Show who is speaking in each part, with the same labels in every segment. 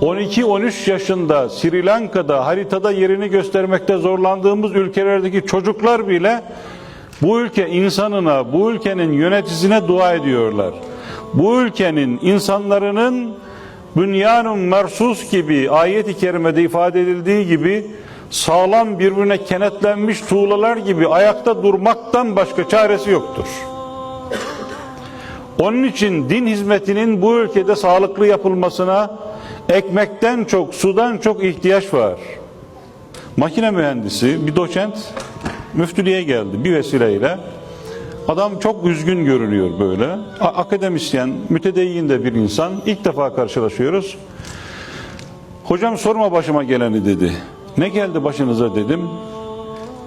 Speaker 1: 12-13 yaşında Sri Lanka'da haritada yerini göstermekte zorlandığımız ülkelerdeki çocuklar bile bu ülke insanına, bu ülkenin yöneticisine dua ediyorlar. Bu ülkenin insanların bünyanun mersus gibi ayet-i kerimede ifade edildiği gibi sağlam birbirine kenetlenmiş tuğlalar gibi ayakta durmaktan başka çaresi yoktur. Onun için din hizmetinin bu ülkede sağlıklı yapılmasına ekmekten çok, sudan çok ihtiyaç var. Makine mühendisi, bir doçent müftülüğe geldi bir vesileyle. Adam çok üzgün görünüyor böyle. Akademisyen, mütedeyyin de bir insan. İlk defa karşılaşıyoruz. Hocam sorma başıma geleni dedi. Ne geldi başınıza dedim.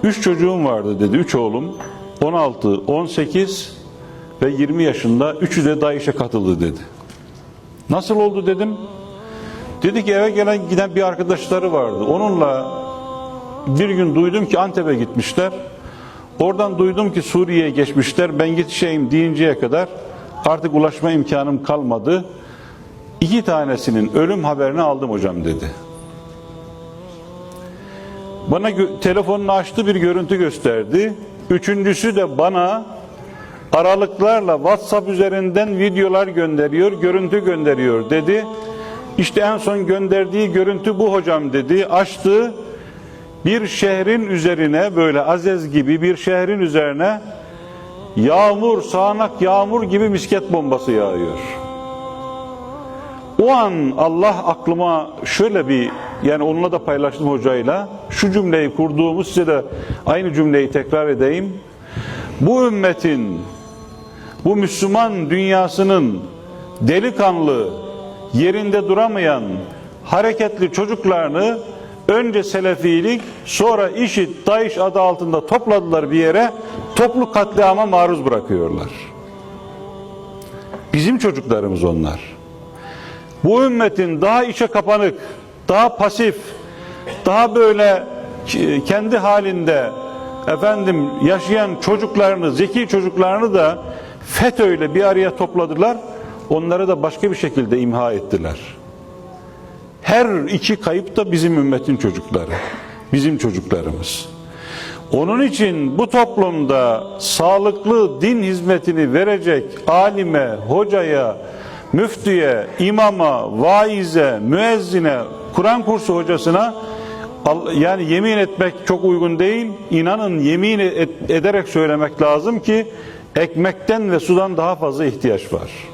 Speaker 1: Üç çocuğum vardı dedi, üç oğlum. 16, 18 ve 20 yaşında üçü de daha işe katıldı dedi. Nasıl oldu dedim. Dedi ki eve gelen giden bir arkadaşları vardı. Onunla bir gün duydum ki Antep'e gitmişler. Oradan duydum ki Suriye'ye geçmişler. Ben yetişeyim deyinceye kadar artık ulaşma imkanım kalmadı. İki tanesinin ölüm haberini aldım hocam dedi. Bana telefonunu açtı bir görüntü gösterdi. Üçüncüsü de bana aralıklarla WhatsApp üzerinden videolar gönderiyor, görüntü gönderiyor dedi. İşte en son gönderdiği görüntü bu hocam dedi. Açtı. Bir şehrin üzerine böyle Azez gibi bir şehrin üzerine yağmur, sağanak yağmur gibi misket bombası yağıyor. O an Allah aklıma şöyle bir yani onunla da paylaştım hocayla. Şu cümleyi kurduğumu size de aynı cümleyi tekrar edeyim. Bu ümmetin bu Müslüman dünyasının delikanlı, yerinde duramayan, hareketli çocuklarını önce Selefilik, sonra IŞİD, DAEŞ adı altında topladılar bir yere, toplu katliama maruz bırakıyorlar. Bizim çocuklarımız onlar. Bu ümmetin daha içe kapanık, daha pasif, daha böyle kendi halinde efendim yaşayan çocuklarını, zeki çocuklarını da FETÖ'yle bir araya topladılar. Onları da başka bir şekilde imha ettiler. Her iki kayıp da bizim ümmetin çocukları. Bizim çocuklarımız. Onun için bu toplumda sağlıklı din hizmetini verecek alime, hocaya, müftüye, imama, vaize, müezzine, Kur'an kursu hocasına yani yemin etmek çok uygun değil. İnanın yemin ederek söylemek lazım ki ekmekten ve sudan daha fazla ihtiyaç var.